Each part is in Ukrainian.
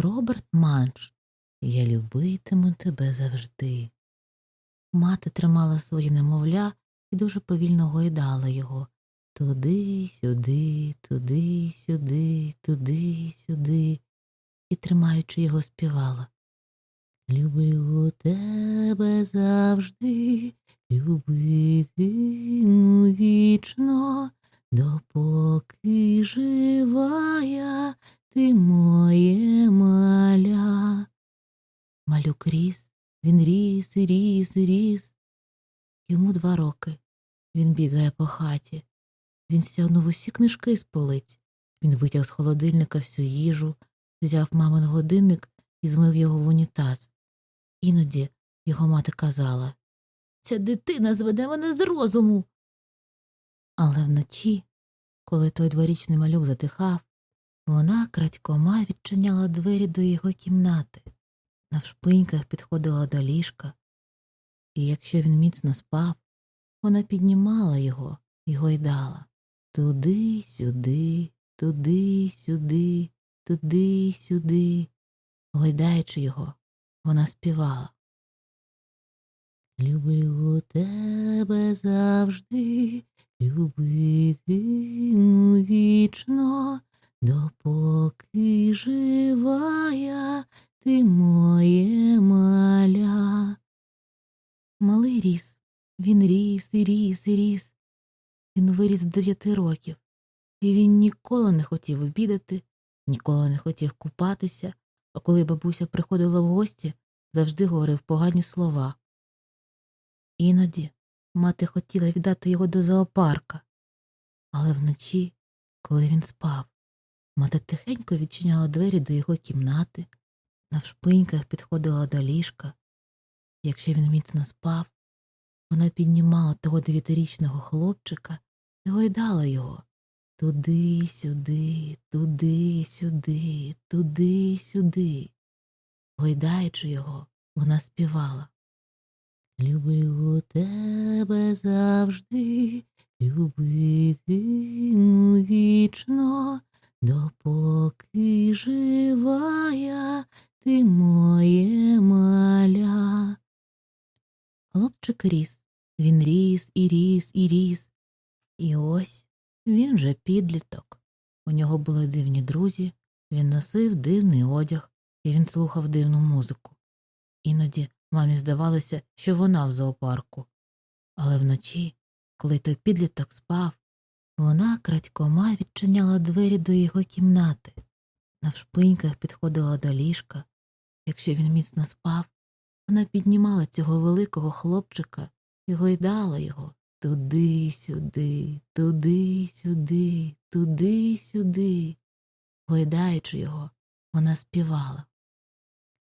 Роберт Манш, я любитиму тебе завжди. Мати тримала своє немовля і дуже повільно гойдала його. Туди, сюди, туди, сюди, туди, сюди, і, тримаючи його, співала. Люблю тебе завжди, любитиму вічно, допоки жива я, ти моє маля. Малюк ріс, він ріс і ріс і ріс. Йому два роки. Він бігає по хаті. Він стягнув усі книжки з полиць. Він витяг з холодильника всю їжу, взяв мамин годинник і змив його в унітаз. Іноді його мати казала Ця дитина зведе мене з розуму. Але вночі, коли той дворічний малюк затихав, вона крадькома відчиняла двері до його кімнати, навшпиньках підходила до ліжка, і якщо він міцно спав, вона піднімала його і гойдала туди, сюди, туди, сюди, туди, сюди. Гойдаючи його, вона співала. Люблю тебе завжди, любитиму вічно, допоки жива я, ти моє маля. Малий ріс, він ріс і ріс і ріс. Він виріс з дев'яти років, і він ніколи не хотів обідати, ніколи не хотів купатися, а коли бабуся приходила в гості, завжди говорив погані слова. Іноді мати хотіла віддати його до зоопарка, але вночі, коли він спав, мати тихенько відчиняла двері до його кімнати, навшпиньках підходила до ліжка. Якщо він міцно спав, вона піднімала того дев'ятирічного хлопчика і гойдала його туди, сюди, туди, сюди, туди, сюди. Гойдаючи його, вона співала. Люблю тебе завжди, любитиму вічно, допоки жива я, ти моє маля. Хлопчик ріс, він ріс і ріс і ріс. І ось він вже підліток. У нього були дивні друзі, він носив дивний одяг, і він слухав дивну музику. Іноді мамі здавалося, що вона в зоопарку. Але вночі, коли той підліток спав, вона крадькома відчиняла двері до його кімнати, навшпиньках підходила до ліжка. Якщо він міцно спав, вона піднімала цього великого хлопчика і гойдала його туди, сюди, туди, сюди, туди, сюди. Гойдаючи його, вона співала.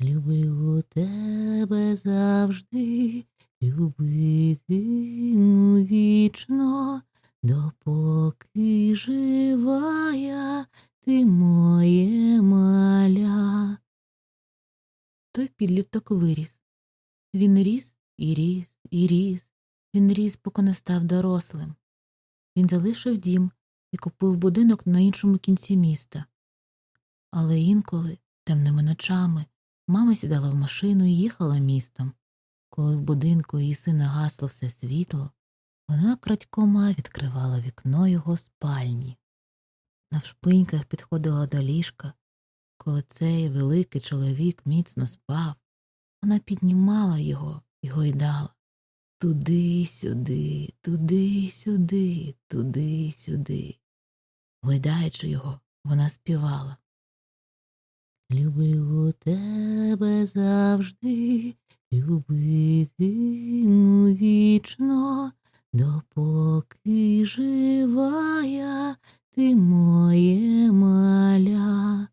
Люблю тебе завжди, любитиму вічно, допоки жива я, ти моє маля. Той підліток виріс. Він ріс і ріс, і ріс. Він ріс, поки не став дорослим. Він залишив дім і купив будинок на іншому кінці міста. Але інколи, темними ночами, мама сідала в машину і їхала містом. Коли в будинку її сина гасло все світло, вона крадькома відкривала вікно його спальні. Навшпиньках підходила до ліжка. Коли цей великий чоловік міцно спав, вона піднімала його і гойдала. Туди сюди, туди сюди, туди сюди. Гойдаючи його, вона співала. Люблю тебе завжди, любитиму вічно, допоки жива я, ти моє маля.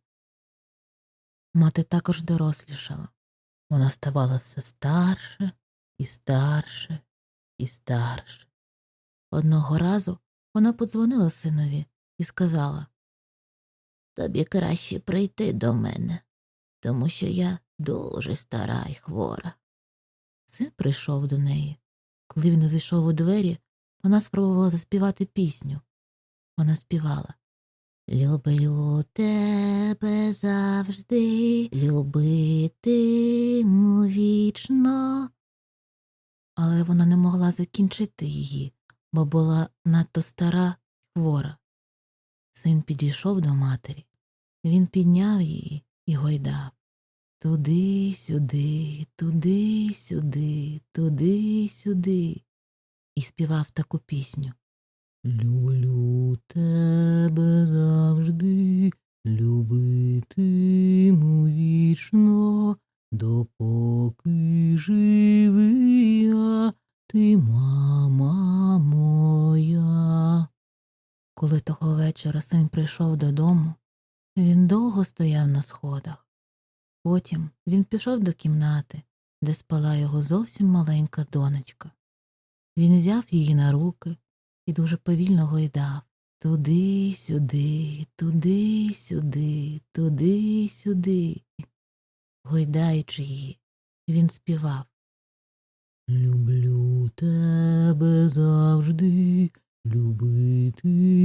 Мати також дорослішала. Вона ставала все старше і старше, і старше. Одного разу вона подзвонила синові і сказала Тобі краще прийти до мене, тому що я дуже стара й хвора. Син прийшов до неї. Коли він увійшов у двері, вона спробувала заспівати пісню. Вона співала Люблю тебе завжди, любитиму вічно. Але вона не могла закінчити її, бо була надто стара хвора. Син підійшов до матері. Він підняв її і гойдав. Туди, сюди, туди, сюди, туди, сюди. І співав таку пісню. Люблю тебе завжди, любитиму вічно, допоки живий я, ти мама моя. Коли того вечора син прийшов додому, він довго стояв на сходах. Потім він пішов до кімнати, де спала його зовсім маленька донечка. Він взяв її на руки і дуже повільно гойдав туди, сюди, туди, сюди, туди, сюди. Гойдаючи її, він співав Люблю тебе завжди, любитиму